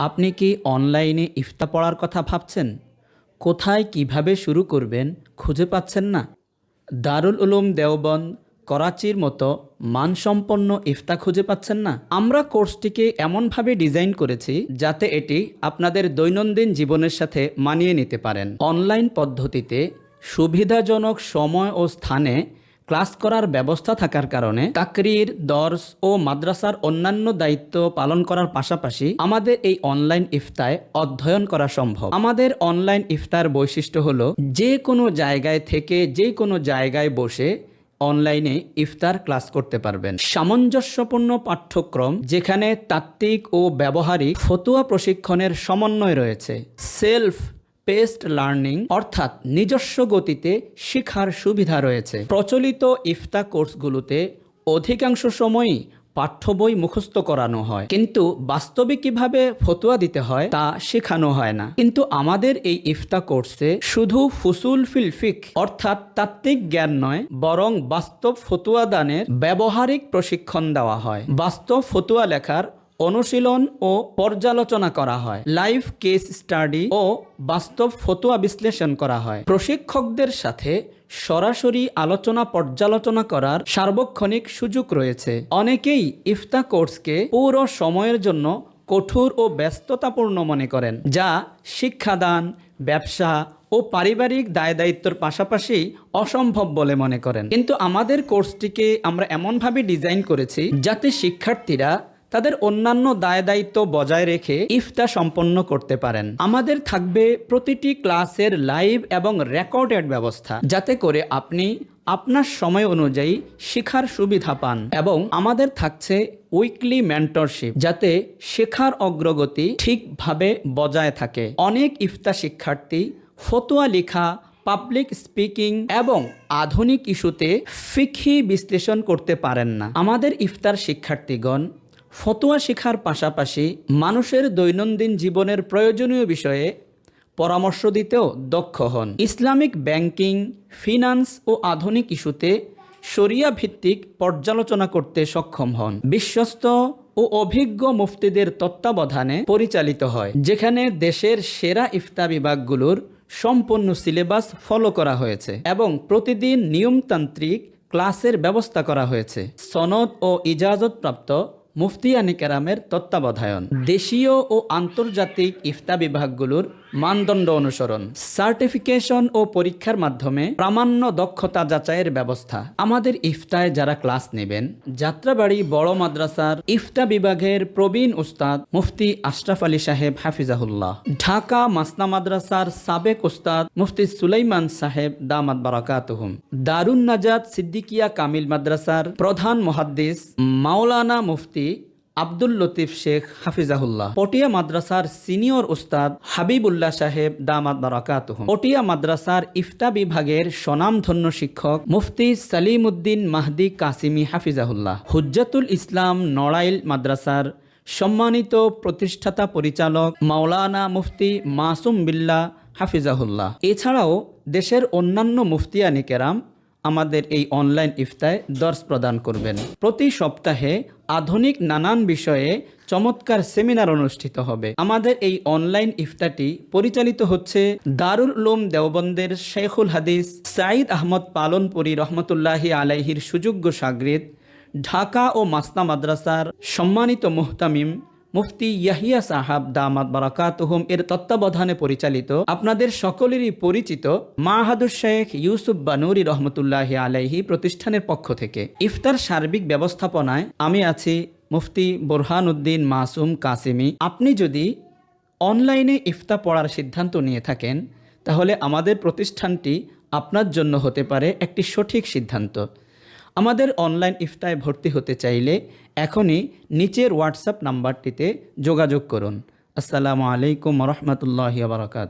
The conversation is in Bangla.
আপনি কি অনলাইনে ইফতা পড়ার কথা ভাবছেন? কোথায় কীভাবে শুরু করবেন খুঁজে পাচ্ছেন না? দারুল উলুম দেওবন্দ করাচির মতো মানসম্পন্ন ইফতা খুঁজে পাচ্ছেন না? আমরা কোর্সটিকে এমনভাবে ডিজাইন করেছি যাতে এটি আপনাদের দৈনন্দিন জীবনের সাথে মানিয়ে নিতে পারেন। অনলাইন পদ্ধতিতে সুবিধাজনক সময় ও স্থানে ক্লাস করার ব্যবস্থা থাকার কারণে তাকরির দর্স ও মাদ্রাসার অন্যান্য দায়িত্ব পালন করার পাশাপাশি আমাদের এই অনলাইন ইফতায় অধ্যয়ন করা সম্ভব। আমাদের অনলাইন ইফতার বৈশিষ্ট্য হলো যে কোনো জায়গায় থেকে যে কোনো জায়গায় বসে অনলাইনে ইফতার ক্লাস করতে পারবেন। সামঞ্জস্যপূর্ণ পাঠ্যক্রম যেখানে তাত্ত্বিক ও ব্যবহারিক ফতুয়া প্রশিক্ষণের সমন্বয় রয়েছে। সেলফ পেস্ট লার্নিং, অর্থাৎ নিজস্ব গতিতে শেখার সুবিধা রয়েছে। প্রচলিত ইফতা কোর্সগুলোতে অধিকাংশ সময়ই পাঠ্য বই মুখস্থ করানো হয়। কিন্তু বাস্তবে কীভাবে ফতুয়া দিতে হয় তা শেখানো হয় না। কিন্তু আমাদের এই ইফতা কোর্সে শুধু ফুসুল ফিল ফিক, অর্থাৎ তাত্ত্বিক জ্ঞান নয়, বরং বাস্তব ফতুয়া দানের ব্যবহারিক প্রশিক্ষণ দেওয়া হয়। বাস্তব ফতুয়া লেখার অনুশীলন ও পর্যালোচনা করা হয়। লাইভ কেস স্টাডি ও বাস্তব ফতুয়া বিশ্লেষণ করা হয়। প্রশিক্ষকদের সাথে সরাসরি আলোচনা পর্যালোচনা করার সার্বক্ষণিক সুযোগ রয়েছে। অনেকেই ইফতা কোর্সকে পুরো সময়ের জন্য কঠোর ও ব্যস্ততাপূর্ণ মনে করেন, যা শিক্ষাদান, ব্যবসা ও পারিবারিক দায় দায়িত্বর পাশাপাশি অসম্ভব বলে মনে করেন। কিন্তু আমাদের কোর্সটিকে আমরা এমনভাবে ডিজাইন করেছি যাতে শিক্ষার্থীরা তাদের অন্যান্য দায় দায়িত্ব বজায় রেখে ইফতা সম্পন্ন করতে পারেন। আমাদের থাকবে প্রতিটি ক্লাসের লাইভ এবং রেকর্ডেড ব্যবস্থা, যাতে করে আপনি আপনার সময় অনুযায়ী শেখার সুবিধা পান এবং আমাদের থাকছে উইকলি মেন্টরশিপ, যাতে শেখার অগ্রগতি ঠিকভাবে বজায় থাকে। অনেক ইফতা শিক্ষার্থী ফতোয়া লেখা, পাবলিক স্পিকিং এবং আধুনিক ইস্যুতে ফিখি বিশ্লেষণ করতে পারেন না। আমাদের ইফতার শিক্ষার্থীগণ ফতোয়া শেখার পাশাপাশি মানুষের দৈনন্দিন জীবনের প্রয়োজনীয় বিষয়ে পরামর্শ দিতেও দক্ষ হন। ইসলামিক ব্যাংকিং, ফিনান্স ও আধুনিক ইস্যুতে শরিয়া ভিত্তিক পর্যালোচনা করতে সক্ষম হন। বিশ্বস্ত ও অভিজ্ঞ মুফতিদের তত্ত্বাবধানে পরিচালিত হয়, যেখানে দেশের সেরা ইফতা বিভাগগুলোর সম্পূর্ণ সিলেবাস ফলো করা হয়েছে এবং প্রতিদিন নিয়মতান্ত্রিক ক্লাসের ব্যবস্থা করা হয়েছে। সনদ ও ইজাজতপ্রাপ্ত মুফতিয়ানি কেরামের তত্ত্বাবধায়ন। দেশীয় ও আন্তর্জাতিক ইফতা বিভাগগুলোর মানদণ্ড অনুসরণ। সার্টিফিকেশন ও পরীক্ষার মাধ্যমে প্রামাণ্য দক্ষতা যাচাইয়ের ব্যবস্থা। আমাদের ইফতায় যারা ক্লাস নেবেন, যাত্রাবাড়ি বড় মাদ্রাসার ইফতা বিভাগের প্রবীণ উস্তাদ মুফতি আশরাফ আলী সাহেব হাফিজাহুল্লাহ, ঢাকা মাসনা মাদ্রাসার সাবেক উস্তাদ মুফতি সুলাইমান সাহেব দামাত বারাকাতুহুম, দারুণ নাজাদ সিদ্দিকিয়া কামিল মাদ্রাসার প্রধান মহাদ্দিস মাওলানা মুফতি আব্দুল লতিফ শেখ হাফিজাহুল্লাহ। পটিয়া মাদ্রাসার সিনিয়র উস্তাদ হাবিবুল্লাহ সাহেব দামাত বারাকাতুহুম পটিয়া মাদ্রাসার ইফতা বিভাগের স্বনামধন্য শিক্ষক মুফতি সালিম উদ্দিন মাহদি কাসিমি হাফিজাহুল্লাহ। হুজ্জাতুল ইসলাম নড়াইল মাদ্রাসার সম্মানিত প্রতিষ্ঠাতা পরিচালক মাওলানা মুফতি মাসুম বিল্লাহ হাফিজাহুল্লাহ। এছাড়াও দেশের অন্যান্য মুফতিয়ানি কেরাম আমাদের এই অনলাইন ইফতায় দর্শ প্রদান করবেন। প্রতি সপ্তাহে আধুনিক নানান বিষয়ে চমৎকার সেমিনার অনুষ্ঠিত হবে। আমাদের এই অনলাইন ইফতারটি পরিচালিত হচ্ছে দারুল উলুম দেওবন্দের শেখুল হাদিস সাইদ আহমদ পালনপুরি রহমতুল্লাহি আলাইহির সুযোগ্য সাগরিদ, ঢাকা ও মাস্তা মাদ্রাসার সম্মানিত মুহতামিম মুফতি ইয়াহিয়া সাহাব দামাত বারাকাতুহুম এর তত্ত্বাবধানে পরিচালিত, আপনাদের সকলেরই পরিচিত মাহাদুর শেখ ইউসুফ বানুরি রহমতুল্লাহ আলাইহি প্রতিষ্ঠানের পক্ষ থেকে। ইফতার সার্বিক ব্যবস্থাপনায় আমি আছি মুফতি বোরহান উদ্দিন মাসুম কাসিমি। আপনি যদি অনলাইনে ইফতা পড়ার সিদ্ধান্ত নিয়ে থাকেন, তাহলে আমাদের প্রতিষ্ঠানটি আপনার জন্য হতে পারে একটি সঠিক সিদ্ধান্ত। আমাদের অনলাইন ইফতায় ভর্তি হতে চাইলে এখনই নিচের হোয়াটসঅ্যাপ নাম্বারটিতে যোগাযোগ করুন। আসসালামু আলাইকুম রহমতুল্লাহ বারকাত